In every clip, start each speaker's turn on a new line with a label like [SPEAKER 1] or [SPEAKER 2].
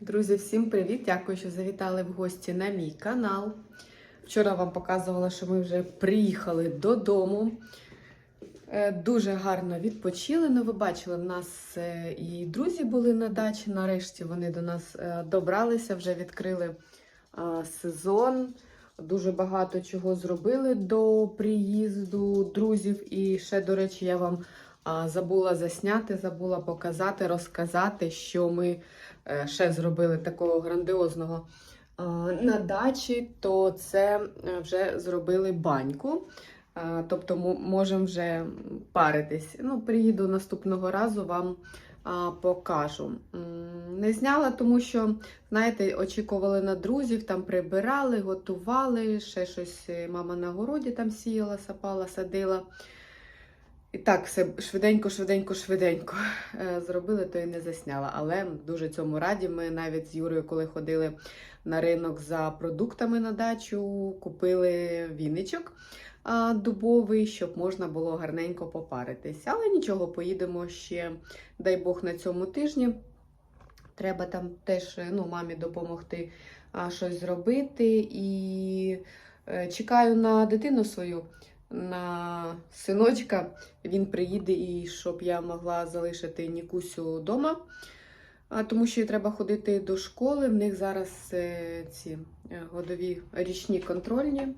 [SPEAKER 1] Друзі, всім привіт! Дякую, що завітали в гості на мій канал. Вчора вам показувала, що ми вже приїхали додому. Е, Дуже гарно відпочили. Ну, ви бачили, в нас е, і друзі були на дачі. Нарешті вони до нас е, добралися, вже відкрили сезон. Дуже багато чого зробили до приїзду друзів. І ще, до речі, я вам забула засняти, забула показати, розказати, що ми е, ще зробили такого грандіозного на дачі, то це е, вже зробили баньку. Тобто мо- можемо вже паритись. Ну, приїду наступного разу вам покажу. Не зняла, тому що, знаєте, очікували на друзів, там прибирали, готували, ще щось е, мама на городі там сіяла, сапала, садила. І так, все швиденько, швиденько, швиденько е, зробили, то і не засняла. Але дуже цьому раді. Ми навіть з Юрою, коли ходили на ринок за продуктами на дачу, купили віничок дубовий, щоб можна було гарненько попаритись. Але нічого, поїдемо ще, дай Бог, на цьому тижні. Треба там теж е, ну, мамі допомогти щось зробити. І е, чекаю на дитину свою, на синочка. Він приїде, і щоб я могла залишити Нікусю вдома. Тому що їй треба ходити до школи. В них зараз е, ці е, годові річні контрольні.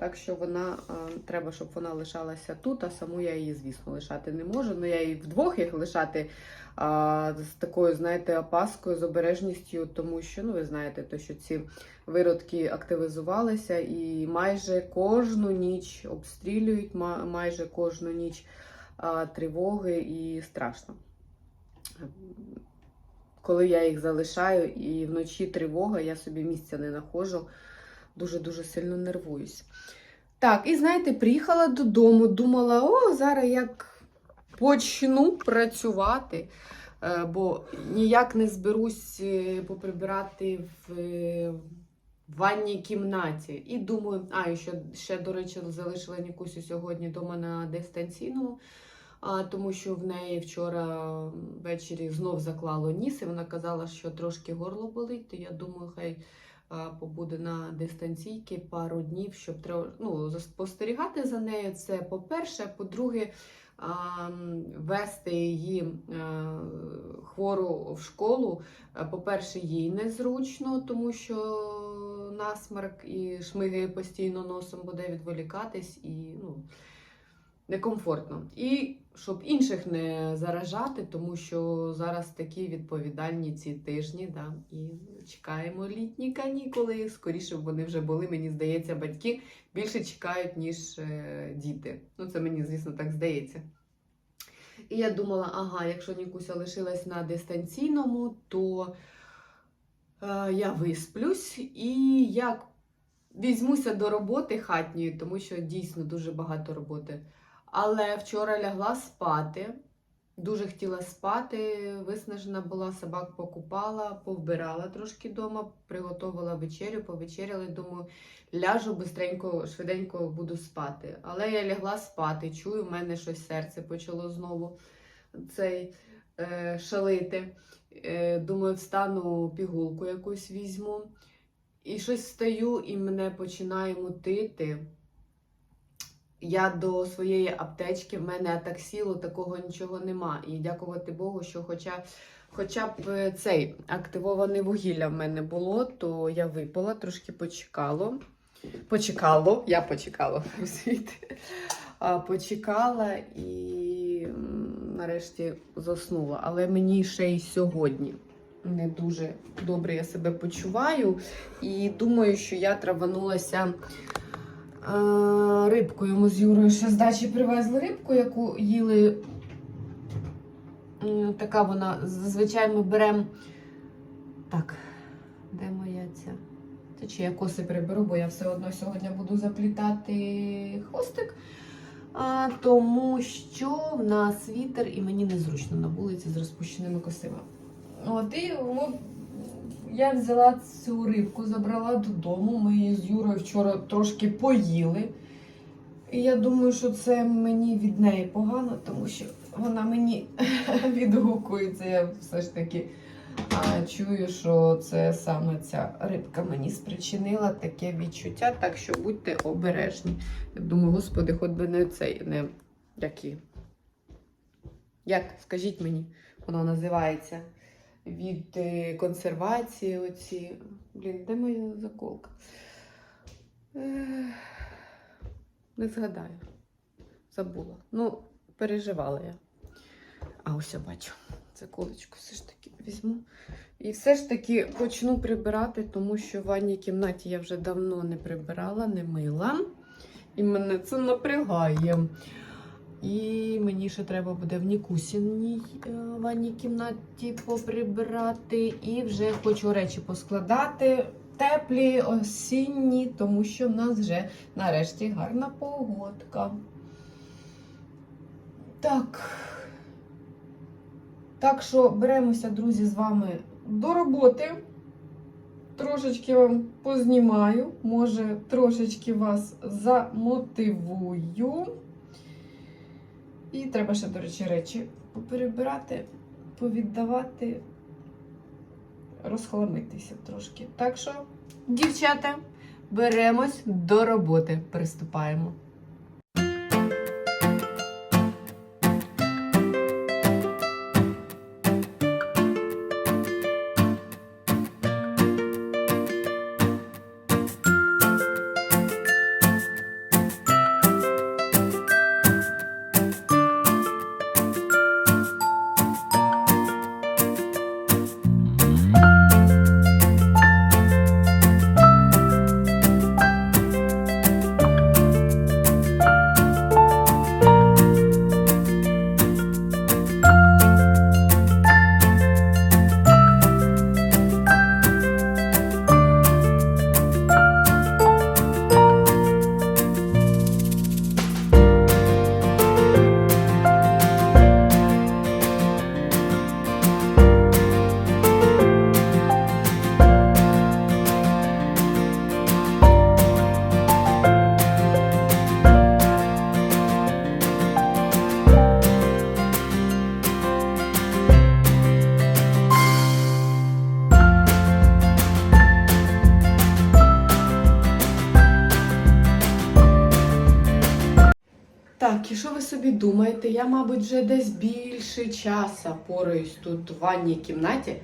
[SPEAKER 1] Так що вона е, треба, щоб вона лишалася тут, а саму я її, звісно, лишати не можу. Ну я її вдвох їх лишати а, з такою, знаєте, опаскою, з обережністю, тому що, ну, ви знаєте, то, що ці виродки активізувалися і майже кожну ніч обстрілюють, майже кожну ніч а, тривоги і страшно. Коли я їх залишаю і вночі тривога, я собі місця не знаходжу, дуже-дуже сильно нервуюсь. Так, і знаєте, приїхала додому, думала, о, зараз як почну працювати, е, бо ніяк не зберусь е, поприбирати в е, ванній кімнаті. І думаю, а, і ще, ще, до речі, залишила Нікусю сьогодні вдома на дистанційному, а, тому що в неї вчора ввечері знов заклало ніс, і вона казала, що трошки горло болить, то я думаю, хай побуде на дистанційки пару днів, щоб ну, спостерігати за нею. Це по-перше. По-друге, вести її хвору в школу. По-перше, їй незручно, тому що насмарк і шмигає постійно носом, буде відволікатись і ну, некомфортно. І щоб інших не заражати, тому що зараз такі відповідальні ці тижні, да, і чекаємо літні канікули. Скоріше б вони вже були, мені здається, батьки більше чекають, ніж е, діти. Ну, це мені, звісно, так здається. І я думала, ага, якщо Нікуся лишилась на дистанційному, то е, я висплюсь і як візьмуся до роботи хатньої, тому що дійсно дуже багато роботи. Але вчора лягла спати. Дуже хотіла спати, виснажена була, собак покупала, повбирала трошки вдома, приготувала вечерю, повечеряли. Думаю, ляжу бистренько, швиденько буду спати. Але я лягла спати, чую, в мене щось серце почало знову цей е, шалити. Е, думаю, встану пігулку якусь візьму. І щось встаю, і мене починає мутити. Я до своєї аптечки, в мене атаксілу, такого нічого нема. І дякувати Богу, що хоча, хоча б е, цей активоване вугілля в мене було, то я випила, трошки почекало. Почекало, я почекала Почекала і нарешті заснула. Але мені ще й сьогодні не дуже добре я себе почуваю. І думаю, що я траванулася а, рибкою. Ми з Юрою ще з дачі привезли рибку, яку їли. Така вона. Зазвичай ми беремо. Так, де моя ця? Та чи я коси приберу, бо я все одно сьогодні буду заплітати хвостик. А, тому що в нас вітер і мені незручно на вулиці з розпущеними косима. От і от, я взяла цю рибку, забрала додому. Ми її з Юрою вчора трошки поїли. І я думаю, що це мені від неї погано, тому що вона мені відгукується. Я все ж таки А чую, що це саме ця рибка мені спричинила таке відчуття, так що будьте обережні. Я думаю, господи, хоч би не цей, не які. Як, скажіть мені, воно називається від е, консервації оці. Блін, де моя заколка? Не згадаю. Забула. Ну, переживала я. А ось я бачу. Заколочку все ж таки візьму. І все ж таки почну прибирати, тому що в ванній кімнаті я вже давно не прибирала, не мила. І мене це напрягає. І мені ще треба буде в Нікусінній е, ванній кімнаті поприбирати. І вже хочу речі поскладати. Теплі, осінні, тому що в нас вже нарешті гарна погодка. Так. Так що беремося, друзі, з вами до роботи. Трошечки вам познімаю, може, трошечки вас замотивую. І треба ще, до речі, речі поперебирати, повіддавати, розхламитися трошки. Так що, дівчата, беремось до роботи. Приступаємо. Мабуть, вже десь більше часу пораюсь тут в ванній кімнаті,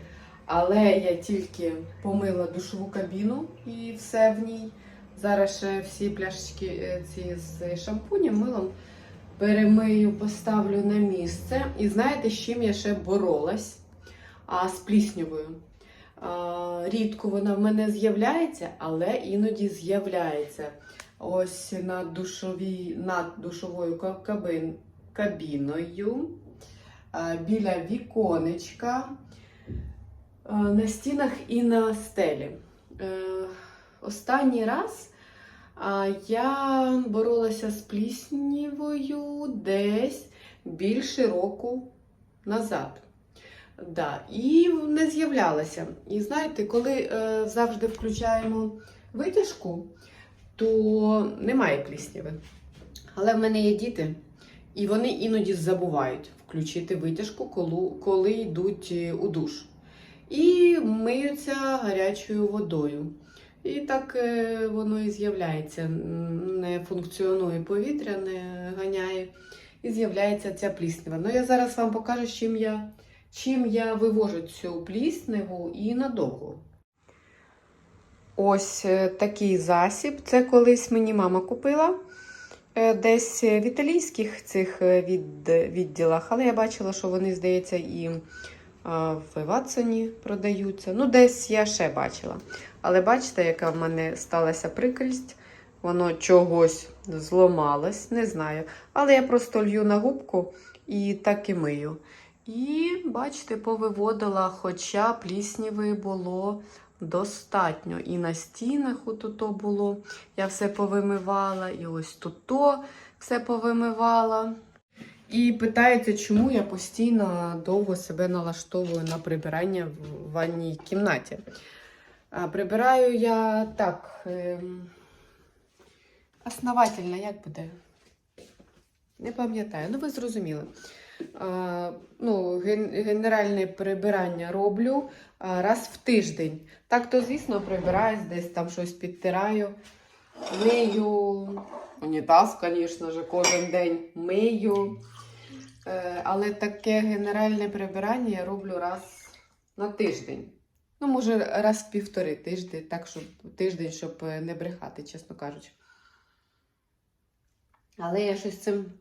[SPEAKER 1] але я тільки помила душову кабіну і все в ній. Зараз ще всі пляшечки е, ці з шампунем, милом перемию, поставлю на місце. І знаєте, з чим я ще боролась? А, з пліснявою. Рідко вона в мене з'являється, але іноді з'являється. Ось над, душовій, над душовою кабіною, біля віконечка, на стінах і на стелі. Е, Останній раз я боролася з пліснявою десь більше року назад. Да, і не з'являлася. І знаєте, коли е, завжди включаємо витяжку, то немає плісняви. Але в мене є діти, і вони іноді забувають включити витяжку, коли, коли йдуть е, у душ. І миються гарячою водою. І так е, воно і з'являється. Не функціонує повітря, не ганяє. І з'являється ця пліснява. Ну, я зараз вам покажу, чим я, чим я вивожу цю плісняву і надовго. Ось е, такий засіб. Це колись мені мама купила десь в італійських цих е, від, відділах, але я бачила, що вони, здається, і в Ватсоні продаються. Ну, десь я ще бачила. Але бачите, яка в мене сталася прикрість. Воно чогось зламалось, не знаю. Але я просто лью на губку і так і мию. І, бачите, повиводила, хоча плісніви було достатньо. І на стінах отуто було. Я все повимивала, і ось тут то все повимивала. І питається, чому я постійно довго себе налаштовую на прибирання в ванній кімнаті. А, прибираю я так. Ем... Основательно, як буде? Не пам'ятаю, ну ви зрозуміли. е, ну, ген- генеральне прибирання роблю е, раз в тиждень. Так то, звісно, прибираюсь, десь там щось підтираю. Мию унітаз, звісно ж, кожен день мию. Е, Але таке генеральне прибирання я роблю раз на тиждень. Ну, може, раз в півтори тижні, так, щоб тиждень, щоб е, не брехати, чесно кажучи. Але я щось цим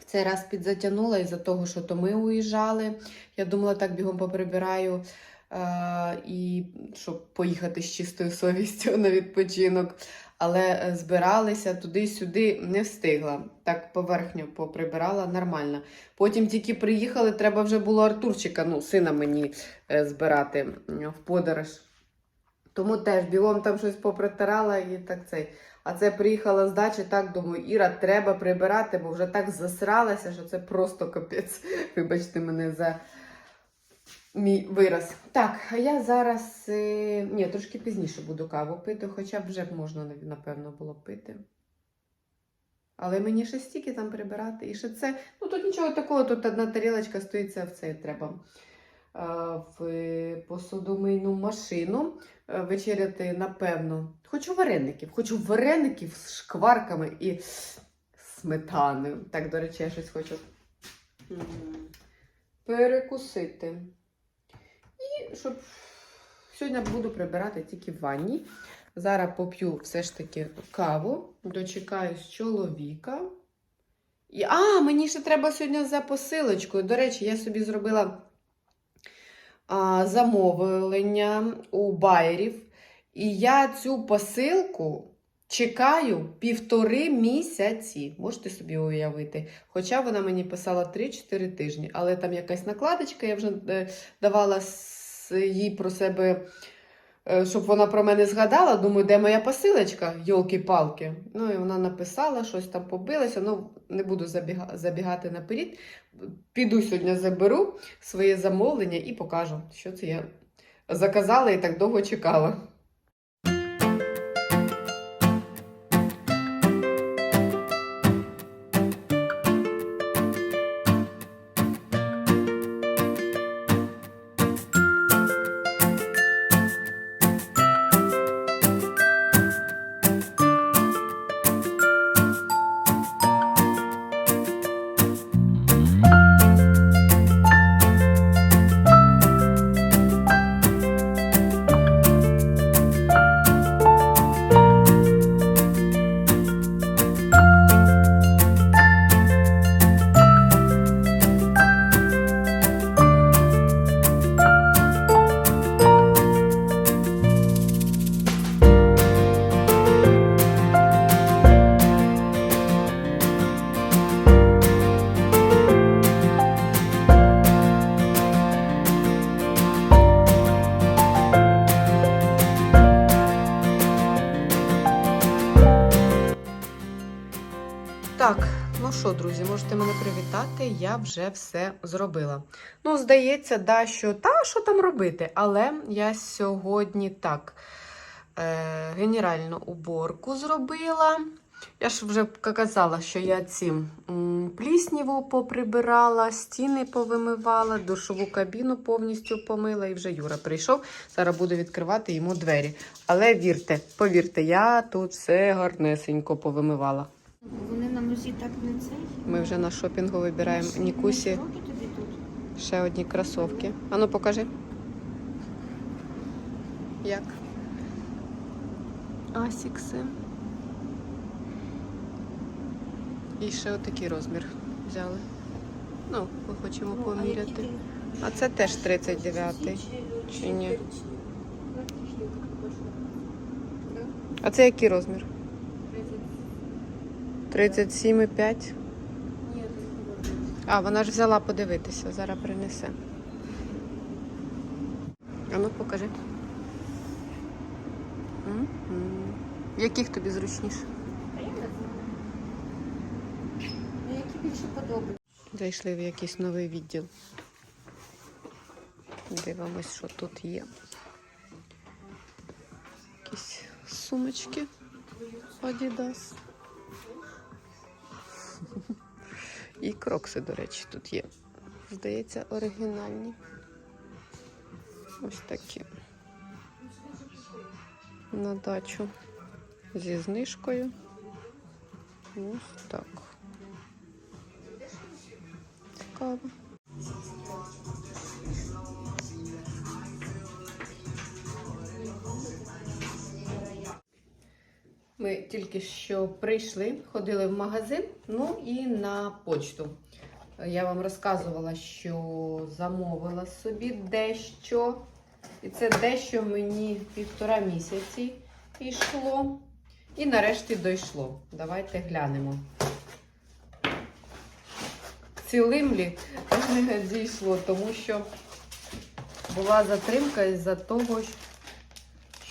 [SPEAKER 1] в цей раз підзатягнула із-за того, що то ми уїжджали. Я думала, так бігом поприбираю. Е, І щоб поїхати з чистою совістю на відпочинок. Але е, збиралися туди-сюди, не встигла. Так поверхню поприбирала нормально. Потім тільки приїхали, треба вже було Артурчика, ну, сина мені е, збирати в подорож. Тому теж бігом там щось попритирала і так цей. А це приїхала з дачі, так думаю, Іра, треба прибирати, бо вже так засралася, що це просто капець. Вибачте мене за мій вираз. Так, а я зараз е... ні, трошки пізніше буду каву пити, хоча б вже б можна, напевно, було пити. Але мені ще стільки там прибирати. І ще це. Ну тут нічого такого, тут одна тарілочка стоїть, це в це треба. В посудомийну машину е, вечеряти, напевно. Хочу вареників. Хочу вареників з шкварками і сметаною. Так, до речі, я щось хочу перекусити. І щоб сьогодні буду прибирати тільки в ванні. Зараз поп'ю все ж таки каву, дочекаюсь чоловіка. І, а, мені ще треба сьогодні за посилочкою. До речі, я собі зробила а, замовлення у байерів. І я цю посилку чекаю півтори місяці. Можете собі уявити. Хоча вона мені писала 3-4 тижні. Але там якась накладочка, я вже е, давала їй про себе е, щоб вона про мене згадала, думаю, де моя посилочка, йолки-палки. Ну і вона написала, щось там побилася. Ну, не буду забіга- забігати наперед. Піду сьогодні заберу своє замовлення і покажу, що це я заказала і так довго чекала. Так, ну що, друзі, можете мене привітати, я вже все зробила. Ну, здається, да, що та що там робити, але я сьогодні так е, генеральну уборку зробила. Я ж вже казала, що я ці плісніву поприбирала, стіни повимивала, душову кабіну повністю помила і вже Юра прийшов. Зараз буду відкривати йому двері. Але вірте, повірте, я тут все гарнесенько повимивала.
[SPEAKER 2] Вони на нозі так не цей.
[SPEAKER 1] Ми вже на шопінгу вибираємо Нікусі
[SPEAKER 2] тобі тут?
[SPEAKER 1] ще одні кросовки. Ану, покажи. Як? Асікси. І ще отакий розмір взяли. Ну, ми хочемо
[SPEAKER 2] Ну,
[SPEAKER 1] поміряти.
[SPEAKER 2] ти?
[SPEAKER 1] А це теж 39-й. Чи ні? А це який розмір? 37,5. А, вона ж взяла подивитися, зараз принесе. А ну покажи. М-м. Яких тобі зручніше?
[SPEAKER 2] Які більше подобаються.
[SPEAKER 1] Зайшли в якийсь новий відділ. Дивимось, що тут є. Якісь сумочки. Adidas. І крокси, до речі, тут є. здається, оригінальні. Ось такі. На дачу зі знижкою. Ось так. Цікаво. Ми тільки що прийшли, ходили в магазин, ну і на почту. Я вам розказувала, що замовила собі дещо. І це дещо мені півтора місяці йшло. І нарешті дійшло. Давайте глянемо. Цілим лі дійшло, тому що була затримка із-за того,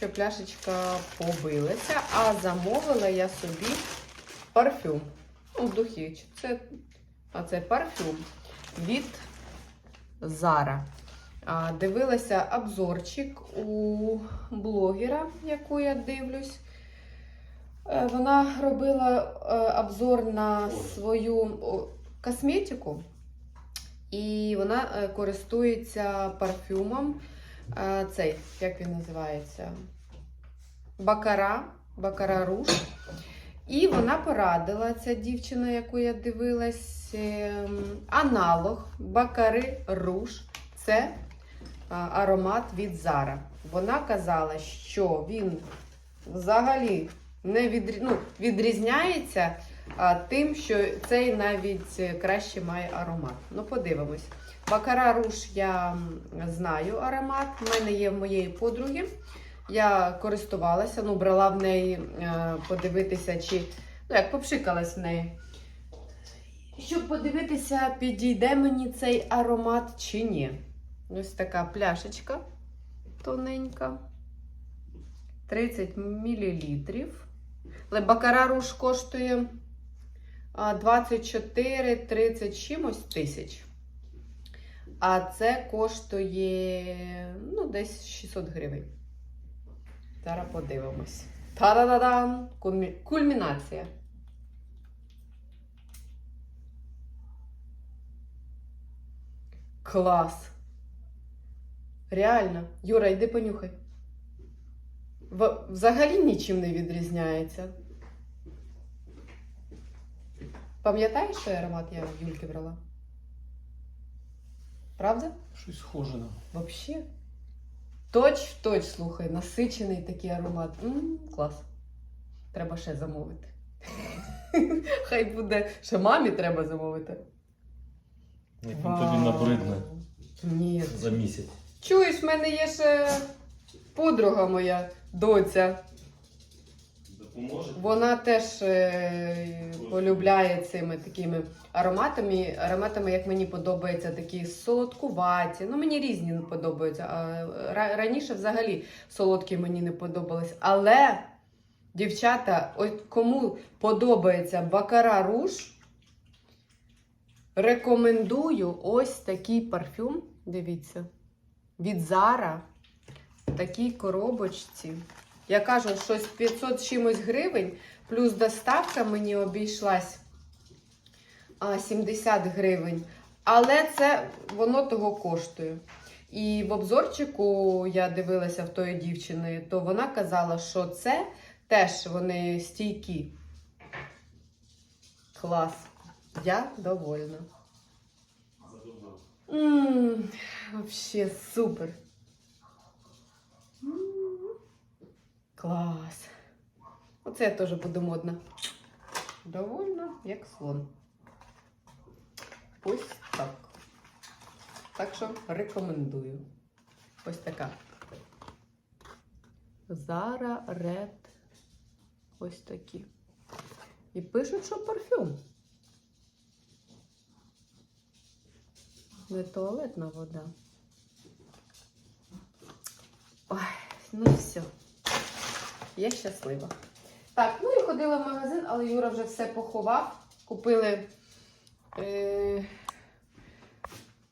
[SPEAKER 1] що пляшечка побилася, а замовила я собі парфюм. Ну, духи. Це, а це парфюм від Zara. А, Дивилася обзорчик у блогера, яку я дивлюсь. Е, Вона робила е, обзор на свою косметику, і вона е, користується парфюмом. Цей, як він називається? Бакара, Бакара Руш. І вона порадила, ця дівчина, яку я дивилась, ем, аналог Бакари Руш. Це аромат від Zara. Вона казала, що він взагалі не відрі... ну, відрізняється тим, що цей навіть краще має аромат. Ну, подивимось. Бакара Руш я знаю аромат. У мене є в моєї подруги. Я користувалася, ну, брала в неї е, подивитися, чи ну, як попшикалась в неї. Щоб подивитися, підійде мені цей аромат чи ні. Ось така пляшечка тоненька. 30 мл. Але Бакара Руш коштує а, 24-30 чимось тисяч. А це коштує ну, десь 600 гривень. Зараз подивимось. Та-да-да-дан! Кульмінація. Клас. Реально. Юра, йди понюхай. Взагалі нічим не відрізняється. Пам'ятаєш, що аромат я в Юльки брала? Правда?
[SPEAKER 3] Щось схоже на.
[SPEAKER 1] Вообще. Точ в точ, слухай, насичений такий аромат. м клас. Треба ще замовити. Хай буде. Ще мамі треба замовити.
[SPEAKER 3] Як він тобі набридне
[SPEAKER 1] Ні.
[SPEAKER 3] за місяць.
[SPEAKER 1] Чуєш, в мене є ще подруга моя, доця. Вона теж е, полюбляє цими такими ароматами. Ароматами, як мені подобаються, такі солодкуваті. Ну, мені різні подобаються. А раніше взагалі солодкі мені не подобались. Але, дівчата, от кому подобається Бакара Руш, рекомендую ось такий парфюм. Дивіться, від в такій коробочці. Я кажу, щось 500 чимось гривень, плюс доставка мені обійшлась 70 гривень. Але це воно того коштує. І в обзорчику я дивилася в тої дівчини, то вона казала, що це теж вони стійкі. Клас. Я довольна. Ммм, вообще супер. Клас. Оце я теж буду модна. Довольно, як слон. Ось так. Так що рекомендую. Ось така. Zara Red. Ось такі. І пишуть, що парфюм. Не туалетна вода. Ой, ну все. Я щаслива. Так, ну і ходила в магазин, але Юра вже все поховав. Купили е,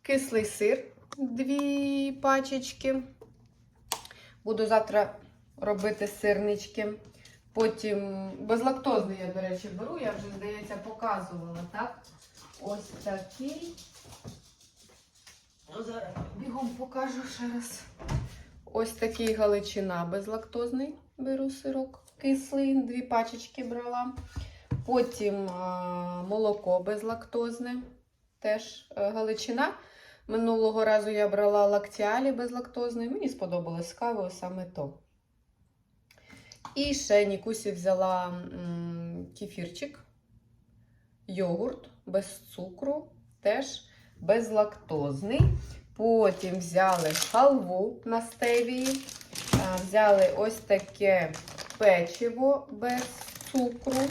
[SPEAKER 1] кислий сир, дві пачечки. Буду завтра робити сирнички. Потім безлактозний я, до речі, беру, я вже, здається, показувала, так? Ось такий. Бігом покажу ще раз. Ось такий галичина безлактозний. Беру сирок кислий, дві пачечки брала. Потім молоко безлактозне, теж е, галичина. Минулого разу я брала лактіалі безлактозний. Мені сподобалось кавою саме то. І ще Нікусі взяла кефірчик, йогурт без цукру, теж безлактозний. Потім взяли халву на стевії, взяли ось таке печиво без цукру.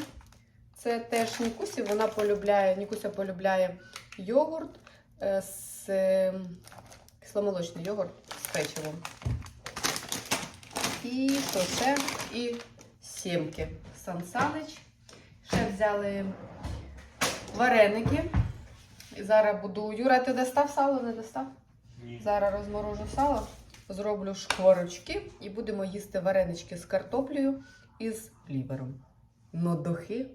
[SPEAKER 1] Це теж Нікусі, вона полюбляє, Нікуся полюбляє йогурт е, з е, кисломолочний йогурт з печивом. І що ще? І сімки. Сан Санич. Ще взяли вареники. І зараз буду. Юра, ти достав сало, не достав?
[SPEAKER 3] Ні.
[SPEAKER 1] Зараз розморожу сало, зроблю шкварочки і будемо їсти варенички з картоплею і з лівером. Ну, духи.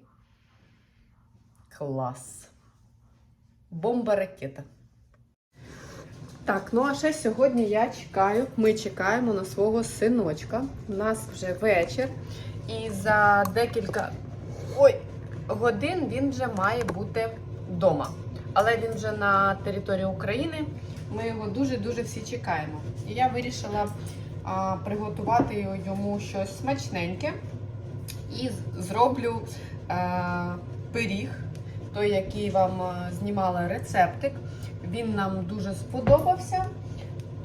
[SPEAKER 1] Клас. Бомба ракета. Так, ну а ще сьогодні я чекаю, ми чекаємо на свого синочка. У нас вже вечір. І за декілька ой, годин він вже має бути вдома. Але він вже на території України. Ми його дуже-дуже всі чекаємо. І я вирішила а, приготувати йому щось смачненьке. І зроблю а, пиріг, той, який вам знімала рецептик. Він нам дуже сподобався.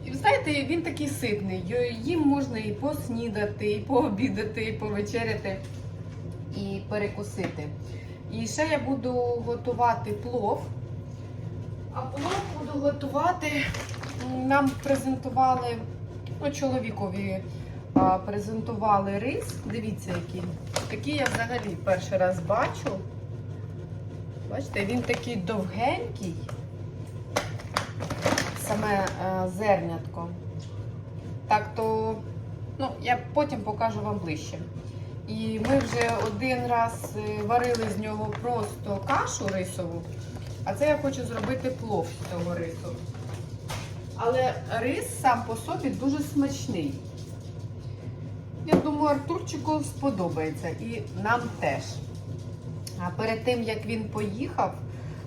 [SPEAKER 1] І знаєте, він такий ситний. Їм можна і поснідати, і пообідати, і повечеряти, і перекусити. І ще я буду готувати плов. А плов буду готувати. Нам презентували, ну, чоловікові а, презентували рис. Дивіться, який. Такий я взагалі перший раз бачу. Бачите, він такий довгенький. Саме е, зернятко. Так то, ну, я потім покажу вам ближче. І ми вже один раз е, варили з нього просто кашу рисову. А це я хочу зробити плов з цього рису. Але рис сам по собі дуже смачний. Я думаю, Артурчику сподобається і нам теж. А перед тим, як він поїхав,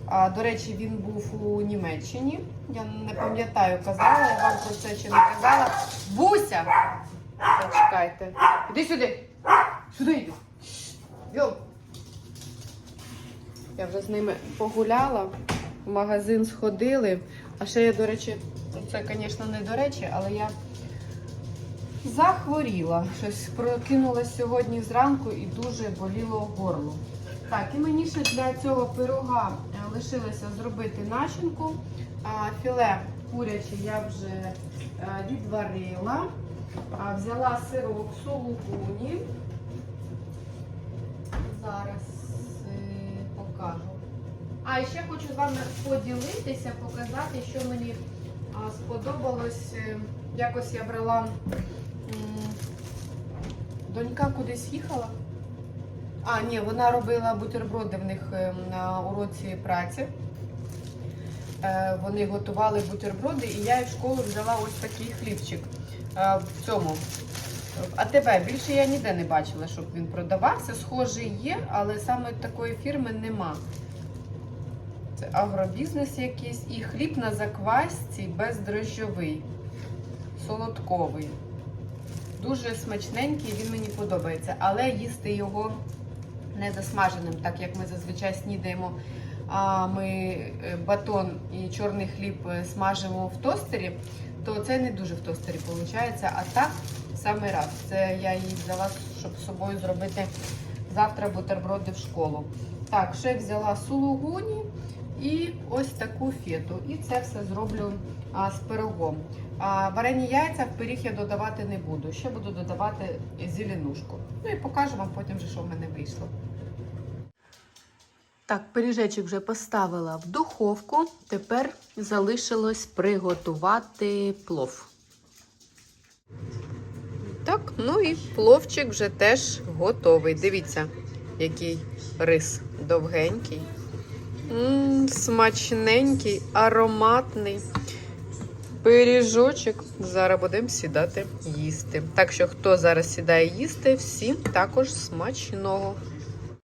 [SPEAKER 1] а, до речі, він був у Німеччині. Я не пам'ятаю, казала я вам про це чи не казала. Буся! Зачекайте. Іди сюди. Сюди йди. Йо. Я вже з ними погуляла, в магазин сходили. А ще я, до речі, це, звісно, не до речі, але я захворіла. Щось прокинулась сьогодні зранку і дуже боліло горло. Так, і мені ще для цього пирога е, лишилося зробити начинку. Філе куряче я вже е, відварила. Взяла сирок сулугуні. Зараз покажу. А ще хочу з вами поділитися, показати, що мені сподобалось. Е, Якось я брала. Донька кудись їхала. А, ні, вона робила бутерброди в них е, на уроці праці. Е, Вони готували бутерброди, і я в школу взяла ось такий хлібчик в цьому. В АТБ більше я ніде не бачила, щоб він продавався. Схожий є, але саме такої фірми нема. Це агробізнес якийсь і хліб на заквасці бездрожжовий, солодковий. Дуже смачненький, він мені подобається, але їсти його не засмаженим, так як ми зазвичай снідаємо. А ми е, батон і чорний хліб е, смажимо в тостері, то це не дуже в тостері виходить. А так, самий раз. Це я її взяла, щоб з собою зробити завтра бутерброди в школу. Так, ще взяла сулугуні і ось таку фету. І це все зроблю а, з пирогом. А, варені яйця в пиріг я додавати не буду. Ще буду додавати зеленушку. Ну і покажу вам потім, що в мене вийшло. Так, пиріжечок вже поставила в духовку. Тепер залишилось приготувати плов. Так, ну і пловчик вже теж готовий. Дивіться, який рис довгенький. М, смачненький, ароматний. пиріжочок. Зараз будемо сідати їсти. Так що, хто зараз сідає їсти, всім також смачного.